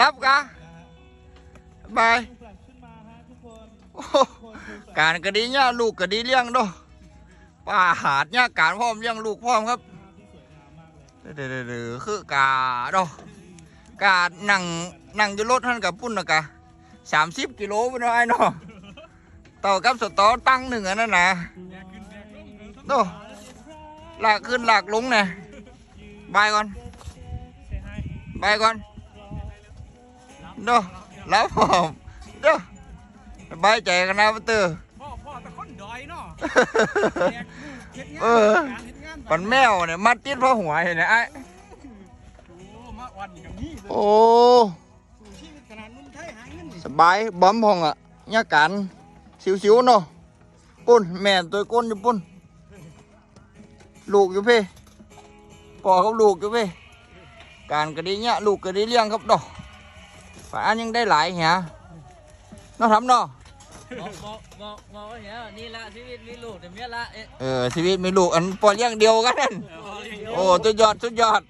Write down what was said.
รับกะบายการกระดีเนี่ยลูกกระดีเลี้ยงด้วยป้าหาดเนี่ยการพร้อมเลี้ยงลูกพร้อมครับที่สวเด้อด้อคือกาดอกกานั่งนั่งอยู่รถท่านกับปุ้นนะกะสามสิบกิโลไปหน่อยเนาะต่อกับสตอตั้งหนึ่งอันนั้นนะดินเข้าโน่หลากขึ้นหลากลงเนี่ยบายก่อนบายก่อน เด้อแล้วผมเด้อสบายใจกันนะปะเตอร์พ่อพ่อตะคนดอยเนาะเออเฮ็นปันแมวเนี่ยมัดติดพ่อหัวเห็นไหมไอ้โอ้มาวันกับนี่เลยโอ้สู่ชีวิตขนาดนุ่มไทยหาเงินนี่สบายบอมพองอะเนี่ยกันสิวๆเนาะปุ่นแม่ตัวก้นอยู่ปุ่นลูกอยู่เพ่พ่อกับลูกอยู่เพ่การกระดีเนี่ยลูกกระดีเลี้ยงครับดอก ฝาอันยังได้หลายเหี้ยเนาะทำเนาะบอกบอกบอกบอกว่าเนี่ยนี่ละชีวิตมีลูกแต่เมียละเอ๊ะเออชีวิตมีลูกอันปอเลี้ยงเดียวกันนั่นเอาอย่างเดียวโอ้สุดยอดสุดยอด